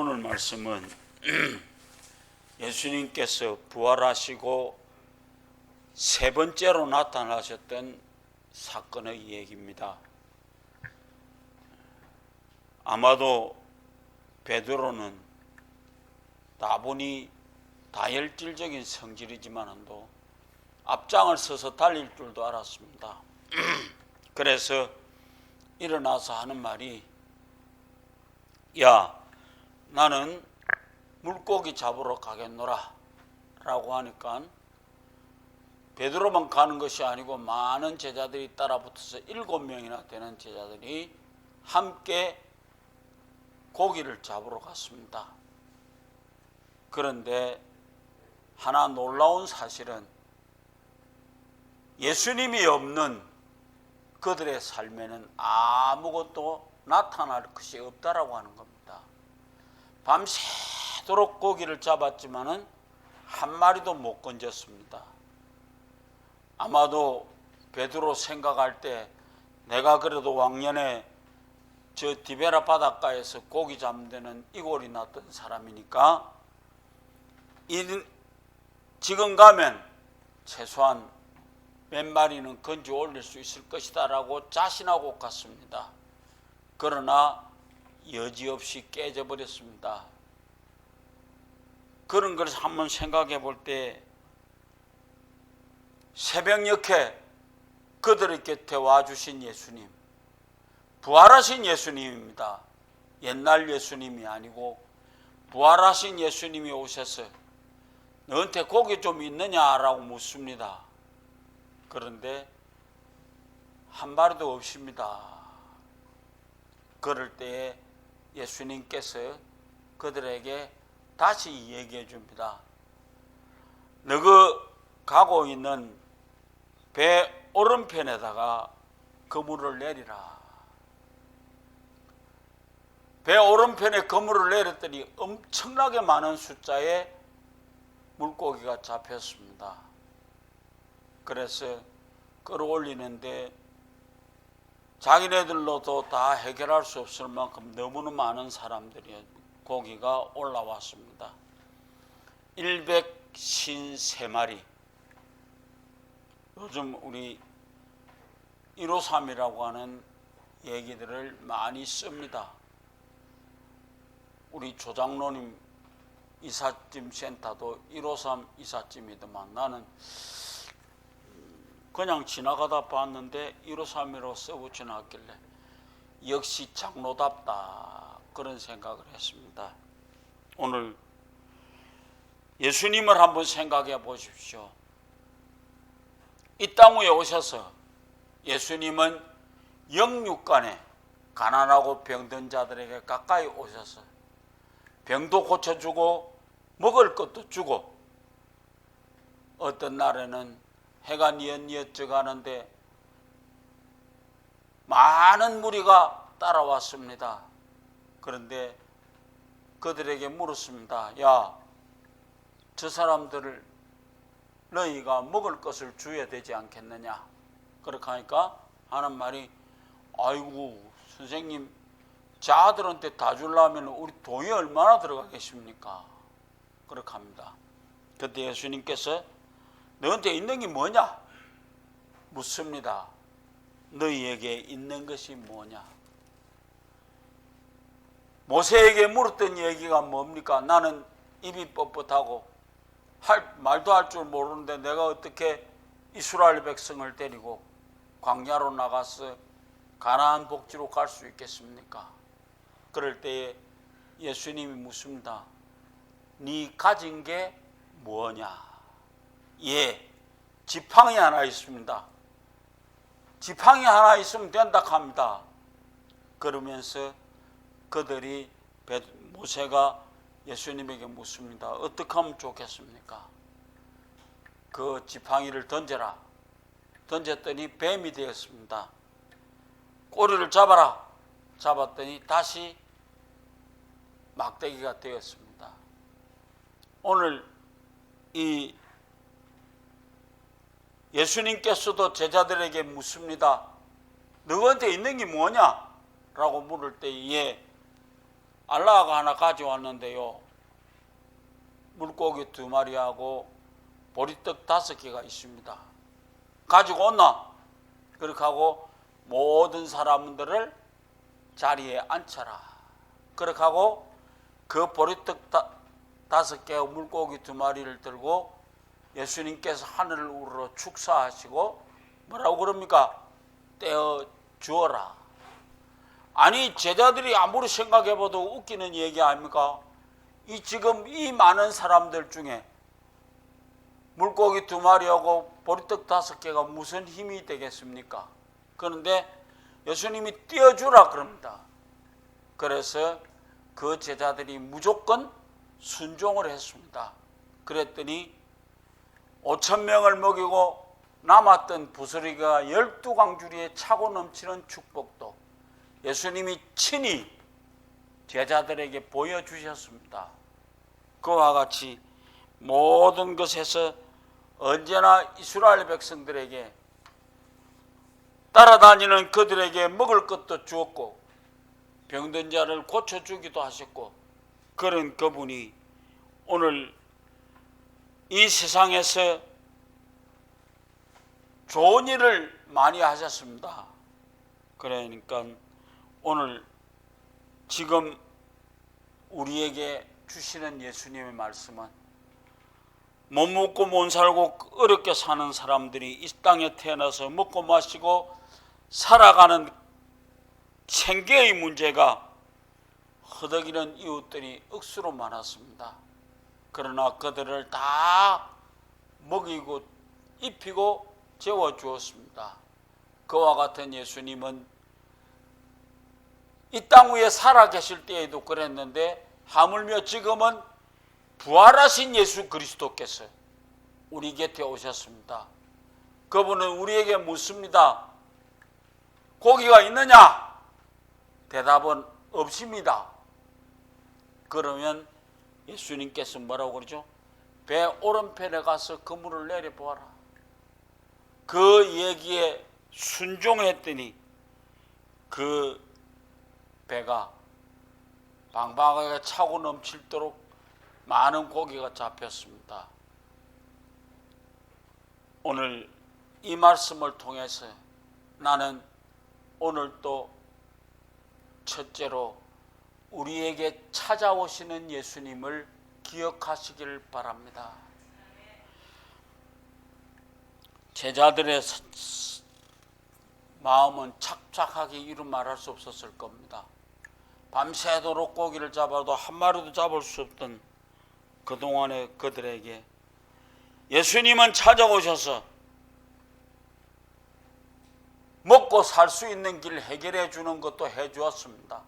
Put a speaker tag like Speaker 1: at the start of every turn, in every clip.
Speaker 1: 오늘 말씀은 예수님께서 부활하시고 세 번째로 나타나셨던 사건의 얘기입니다. 아마도 베드로는 다분히 다혈질적인 성질이지만도 앞장을 서서 달릴 줄도 알았습니다. 그래서 일어나서 하는 말이 야 나는 물고기 잡으러 가겠노라 라고 하니까 베드로만 가는 것이 아니고 많은 제자들이 따라붙어서 일곱 명이나 되는 제자들이 함께 고기를 잡으러 갔습니다. 그런데 하나 놀라운 사실은 예수님이 없는 그들의 삶에는 아무것도 나타날 것이 없다라고 하는 겁니다. 밤새도록 고기를 잡았지만은 한 마리도 못 건졌습니다. 아마도 베드로 생각할 때 내가 그래도 왕년에 저 디베라 바닷가에서 고기 데는 이골이 났던 사람이니까 이, 지금 가면 최소한 몇 마리는 건져 올릴 수 있을 것이다라고 자신하고 갔습니다. 그러나 여지없이 깨져버렸습니다. 그런 것을 한번 생각해 볼 때 새벽녘에 그들의 곁에 와주신 예수님, 부활하신 예수님입니다. 옛날 예수님이 아니고 부활하신 예수님이 오셔서 너한테 고기 좀 있느냐라고 묻습니다. 그런데 한 마리도 없습니다. 그럴 때에 예수님께서 그들에게 다시 얘기해 줍니다. 너그 가고 있는 배 오른편에다가 그물을 내리라. 배 오른편에 그물을 내렸더니 엄청나게 많은 숫자의 물고기가 잡혔습니다. 그래서 끌어올리는데 자기네들로도 다 해결할 수 없을 만큼 너무나 많은 사람들이 고기가 올라왔습니다. 153마리. 요즘 우리 153이라고 하는 얘기들을 많이 씁니다. 우리 조장로님 이삿짐 센터도 153 이삿짐이더만 나는 그냥 지나가다 봤는데 153이라고 써붙여 놨길래 역시 장로답다 그런 생각을 했습니다. 오늘 예수님을 한번 생각해 보십시오. 이 땅 위에 오셔서 예수님은 영육간에 가난하고 병든 자들에게 가까이 오셔서 병도 고쳐주고 먹을 것도 주고 어떤 날에는 해가 뉘엿뉘엿져 가는데 많은 무리가 따라왔습니다. 그런데 그들에게 물었습니다. 야, 저 사람들을 너희가 먹을 것을 줘야 되지 않겠느냐? 그렇게 하니까 하는 말이 아이고 선생님 자들한테 다 주려면 우리 돈이 얼마나 들어가겠습니까? 그렇게 합니다. 그때 예수님께서 너한테 있는 게 뭐냐? 묻습니다. 너희에게 있는 것이 뭐냐? 모세에게 물었던 얘기가 뭡니까? 나는 입이 뻣뻣하고 할 말도 할 줄 모르는데 내가 어떻게 이스라엘 백성을 데리고 광야로 나가서 가나안 복지로 갈 수 있겠습니까? 그럴 때에 예수님이 묻습니다. 네 가진 게 뭐냐? 예, 지팡이 하나 있습니다. 지팡이 하나 있으면 된다 합니다. 그러면서 그들이 모세가 예수님에게 묻습니다. 어떻게 하면 좋겠습니까? 그 지팡이를 던져라. 던졌더니 뱀이 되었습니다. 꼬리를 잡아라. 잡았더니 다시 막대기가 되었습니다. 오늘 이 예수님께서도 제자들에게 묻습니다. 너한테 있는 게 뭐냐? 라고 물을 때에 알라가 하나 가져왔는데요. 물고기 두 마리하고 보리떡 다섯 개가 있습니다. 가지고 온나? 그렇게 하고 모든 사람들을 자리에 앉혀라. 그렇게 하고 그 보리떡 다, 다섯 개와 물고기 두 마리를 들고 예수님께서 하늘을 우러러 축사하시고 뭐라고 그럽니까? 떼어 주어라. 아니 제자들이 아무리 생각해봐도 웃기는 얘기 아닙니까? 이 지금 이 많은 사람들 중에 물고기 두 마리하고 보리떡 다섯 개가 무슨 힘이 되겠습니까? 그런데 예수님이 띄워주라 그럽니다. 그래서 그 제자들이 무조건 순종을 했습니다. 그랬더니 5천 명을 먹이고 남았던 부스리가 열두 광주리에 차고 넘치는 축복도 예수님이 친히 제자들에게 보여주셨습니다. 그와 같이 모든 것에서 언제나 이스라엘 백성들에게 따라다니는 그들에게 먹을 것도 주었고 병든 자를 고쳐주기도 하셨고 그런 그분이 오늘 이 세상에서 좋은 일을 많이 하셨습니다. 그러니까 오늘 지금 우리에게 주시는 예수님의 말씀은 못 먹고 못 살고 어렵게 사는 사람들이 이 땅에 태어나서 먹고 마시고 살아가는 생계의 문제가 허덕이는 이웃들이 억수로 많았습니다. 그러나 그들을 다 먹이고 입히고 재워 주었습니다. 그와 같은 예수님은 이 땅 위에 살아 계실 때에도 그랬는데 하물며 지금은 부활하신 예수 그리스도께서 우리 곁에 오셨습니다. 그분은 우리에게 묻습니다. 고기가 있느냐? 대답은 없습니다. 그러면 예수님께서 뭐라고 그러죠? 배 오른편에 가서 그물을 내려보아라. 그 얘기에 순종했더니 그 배가 방방하게 차고 넘칠도록 많은 고기가 잡혔습니다. 오늘 이 말씀을 통해서 나는 오늘 또 첫째로 우리에게 찾아오시는 예수님을 기억하시길 바랍니다. 제자들의 마음은 착착하게 이루 말할 수 없었을 겁니다. 밤새도록 고기를 잡아도 한 마리도 잡을 수 없던 그동안의 그들에게 예수님은 찾아오셔서 먹고 살 수 있는 길 해결해 주는 것도 해 주었습니다.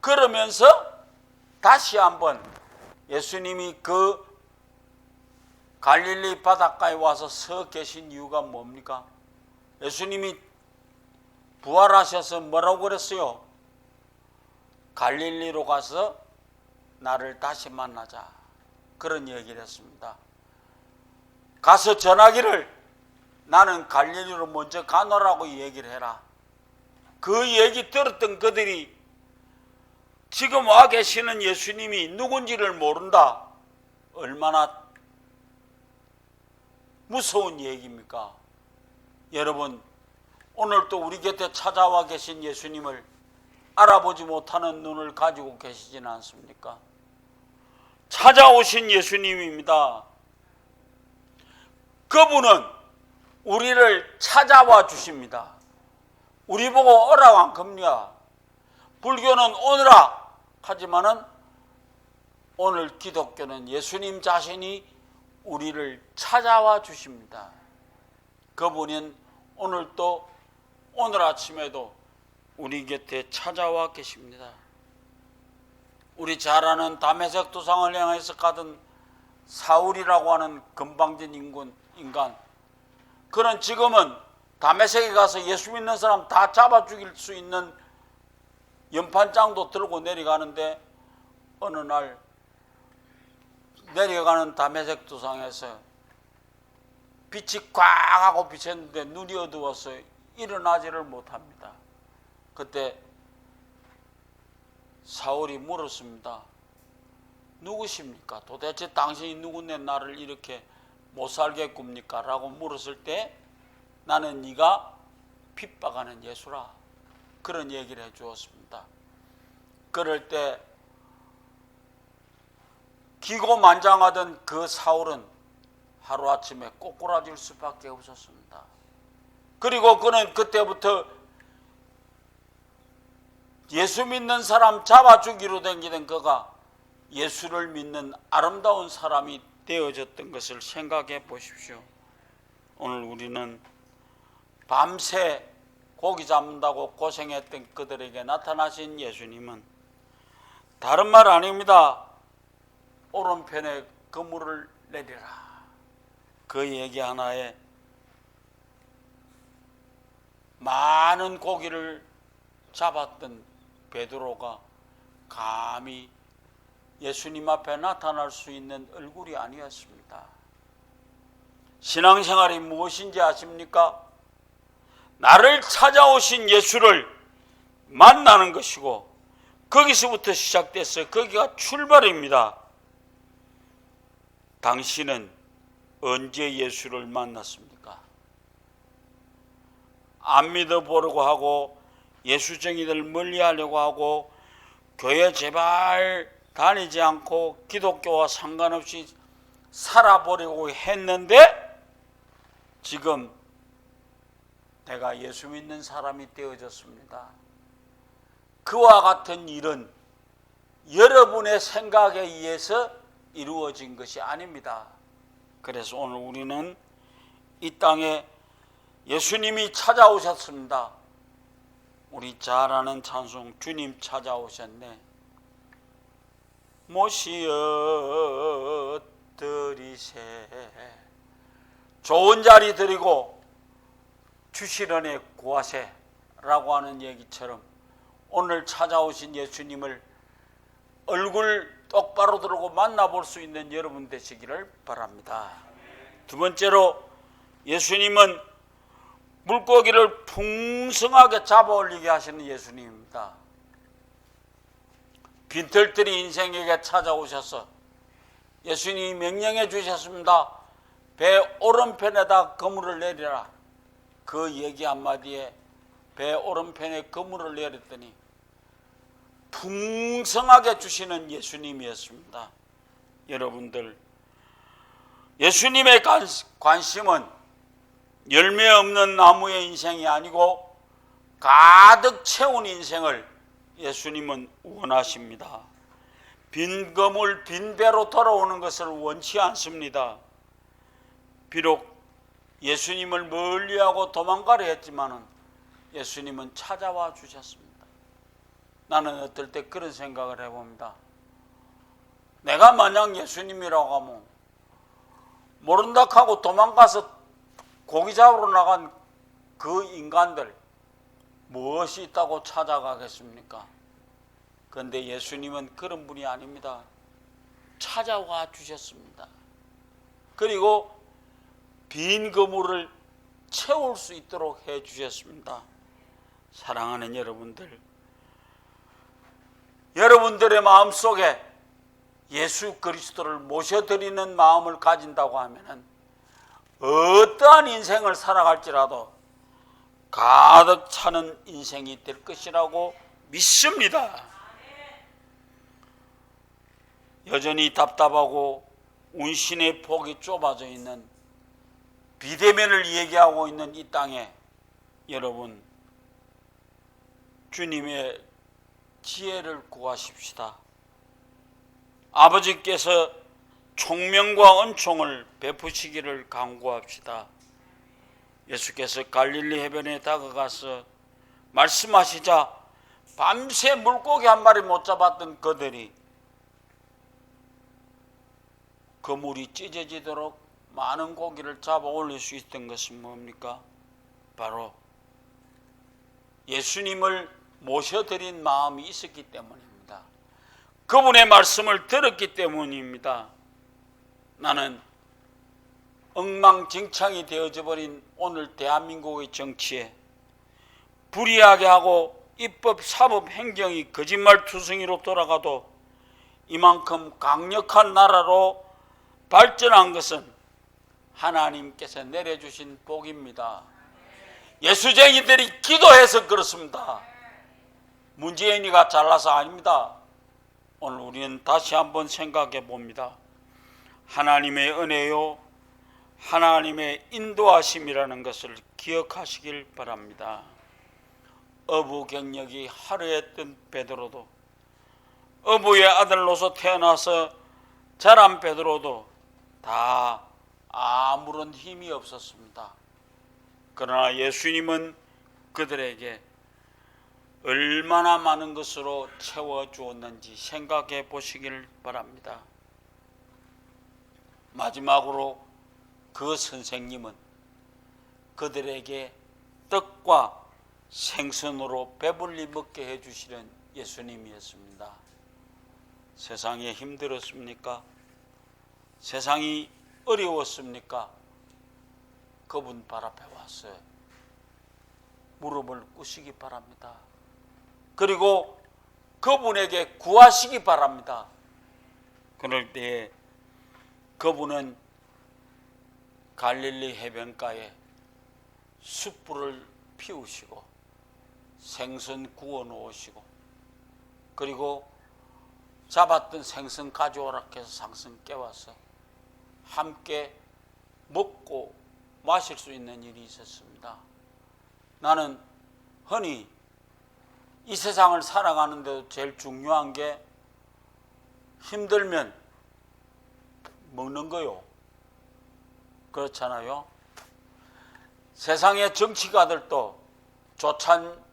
Speaker 1: 그러면서 다시 한번 예수님이 그 갈릴리 바닷가에 와서 서 계신 이유가 뭡니까? 예수님이 부활하셔서 뭐라고 그랬어요? 갈릴리로 가서 나를 다시 만나자. 그런 얘기를 했습니다. 가서 전하기를 나는 갈릴리로 먼저 가노라고 얘기를 해라. 그 얘기 들었던 그들이 지금 와 계시는 예수님이 누군지를 모른다. 얼마나 무서운 얘기입니까? 여러분, 오늘 또 우리 곁에 찾아와 계신 예수님을 알아보지 못하는 눈을 가지고 계시지는 않습니까? 찾아오신 예수님입니다. 그분은 우리를 찾아와 주십니다. 우리 보고 한 겁니다. 불교는 오느라 하지만은 오늘 기독교는 예수님 자신이 우리를 찾아와 주십니다. 그분은 오늘 또 오늘 아침에도 우리 곁에 찾아와 계십니다. 우리 잘 아는 담에색 도상을 향해서 가던 사울이라고 하는 건방진 인군, 인간. 그는 지금은 담에색에 가서 예수 믿는 사람 다 잡아 죽일 수 있는 연판장도 들고 내려가는데 어느 날 내려가는 담에색 도상에서 빛이 꽉 하고 비쳤는데 눈이 어두워서 일어나지를 못합니다. 그때 사울이 물었습니다. 누구십니까? 도대체 당신이 누구네 나를 이렇게 못 살게 굽니까? 라고 물었을 때 나는 네가 핍박하는 예수라. 그런 얘기를 해 주었습니다. 그럴 때 기고만장하던 그 사울은 하루아침에 꼬꾸라질 수밖에 없었습니다. 그리고 그는 그때부터 예수 믿는 사람 잡아 죽이로 댕기던 그가 예수를 믿는 아름다운 사람이 되어졌던 것을 생각해 보십시오. 오늘 우리는 밤새 고기 잡는다고 고생했던 그들에게 나타나신 예수님은 다른 말 아닙니다. 오른편에 그물을 내리라. 그 얘기 하나에 많은 고기를 잡았던 베드로가 감히 예수님 앞에 나타날 수 있는 얼굴이 아니었습니다. 신앙생활이 무엇인지 아십니까? 나를 찾아오신 예수를 만나는 것이고 거기서부터 시작돼서 거기가 출발입니다. 당신은 언제 예수를 만났습니까? 안 믿어보려고 하고 예수쟁이들 멀리하려고 하고 교회 제발 다니지 않고 기독교와 상관없이 살아보려고 했는데 지금 내가 예수 믿는 사람이 되어졌습니다. 그와 같은 일은 여러분의 생각에 의해서 이루어진 것이 아닙니다. 그래서 오늘 우리는 이 땅에 예수님이 찾아오셨습니다. 우리 잘 아는 찬송 주님 찾아오셨네. 모시어 드리세 좋은 자리 드리고 주시려네 구하세라고 하는 얘기처럼 오늘 찾아오신 예수님을 얼굴 똑바로 들고 만나볼 수 있는 여러분 되시기를 바랍니다. 두 번째로 예수님은 물고기를 풍성하게 잡아 올리게 하시는 예수님입니다. 빈털들이 인생에게 찾아오셔서 예수님이 명령해 주셨습니다. 배 오른편에다 그물을 내리라. 그 얘기 한마디에 배 오른편에 그물을 내렸더니 풍성하게 주시는 예수님이었습니다. 여러분들 예수님의 관심은 열매 없는 나무의 인생이 아니고 가득 채운 인생을 예수님은 원하십니다. 빈 검을 빈 배로 돌아오는 것을 원치 않습니다. 비록 예수님을 멀리하고 도망가려 했지만은 예수님은 찾아와 주셨습니다. 나는 어떨 때 그런 생각을 해봅니다. 내가 만약 예수님이라고 하면 모른다 하고 도망가서 고기 잡으러 나간 그 인간들 무엇이 있다고 찾아가겠습니까? 그런데 예수님은 그런 분이 아닙니다. 찾아와 주셨습니다. 그리고 빈 그물을 채울 수 있도록 해 주셨습니다. 사랑하는 여러분들, 여러분들의 마음 속에 예수 그리스도를 모셔드리는 마음을 가진다고 하면은 어떠한 인생을 살아갈지라도 가득 차는 인생이 될 것이라고 믿습니다. 여전히 답답하고 운신의 폭이 좁아져 있는 비대면을 얘기하고 있는 이 땅에 여러분 주님의 지혜를 구하십시다. 아버지께서 총명과 은총을 베푸시기를 간구합시다. 예수께서 갈릴리 해변에 다가가서 말씀하시자 밤새 물고기 한 마리 못 잡았던 그들이 그 물이 찢어지도록 많은 고기를 잡아 올릴 수 있던 것은 뭡니까? 바로 예수님을 모셔드린 마음이 있었기 때문입니다. 그분의 말씀을 들었기 때문입니다. 나는 엉망진창이 되어져 버린 오늘 대한민국의 정치에 불이하게 하고 입법, 사법, 행정이 거짓말 투성이로 돌아가도 이만큼 강력한 나라로 발전한 것은 하나님께서 내려주신 복입니다. 예수쟁이들이 기도해서 그렇습니다. 문재인이가 잘나서 아닙니다. 오늘 우리는 다시 한번 생각해 봅니다. 하나님의 은혜요, 하나님의 인도하심이라는 것을 기억하시길 바랍니다. 어부 경력이 하루에 뜬 베드로도 어부의 아들로서 태어나서 자란 베드로도 다 아무런 힘이 없었습니다. 그러나 예수님은 그들에게 얼마나 많은 것으로 채워 주었는지 생각해 보시길 바랍니다. 마지막으로 그 선생님은 그들에게 떡과 생선으로 배불리 먹게 해 주시는 예수님이었습니다. 세상에 힘들었습니까? 세상이 어려웠습니까? 그분 발 앞에 와서 무릎을 꿇으시기 바랍니다. 그리고 그분에게 구하시기 바랍니다. 그럴 때에 그분은 갈릴리 해변가에 숯불을 피우시고 생선 구워 놓으시고 그리고 잡았던 생선 가져오라 해서 상선 깨워서 함께 먹고 마실 수 있는 일이 있었습니다. 나는 흔히 이 세상을 살아가는데도 제일 중요한 게 힘들면 먹는 거요. 그렇잖아요. 세상의 정치가들도 조찬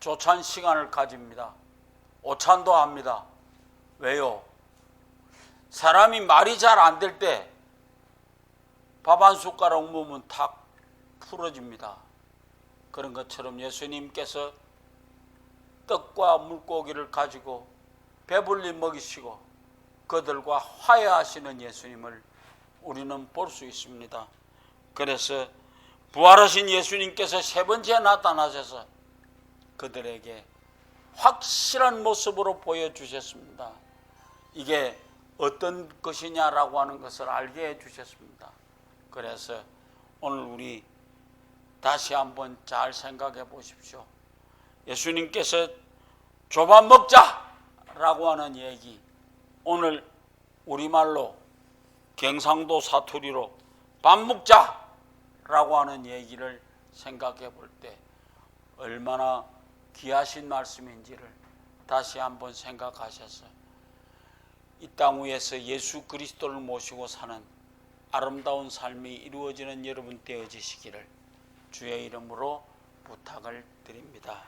Speaker 1: 조찬 시간을 가집니다. 오찬도 합니다. 왜요? 사람이 말이 잘 안 될 때 밥 한 숟가락 먹으면 탁 풀어집니다. 그런 것처럼 예수님께서 떡과 물고기를 가지고 배불리 먹이시고 그들과 화해하시는 예수님을 우리는 볼 수 있습니다. 그래서 부활하신 예수님께서 세 번째 나타나셔서 그들에게 확실한 모습으로 보여주셨습니다. 이게 어떤 것이냐라고 하는 것을 알게 해 주셨습니다. 그래서 오늘 우리 다시 한번 잘 생각해 보십시오. 예수님께서 조밥 먹자라고 하는 얘기 오늘 우리말로 경상도 사투리로 밥 먹자라고 하는 얘기를 생각해 볼 때 얼마나 귀하신 말씀인지를 다시 한번 생각하셔서 이 땅 위에서 예수 그리스도를 모시고 사는 아름다운 삶이 이루어지는 여러분 되어지시기를 주의 이름으로 부탁을 드립니다.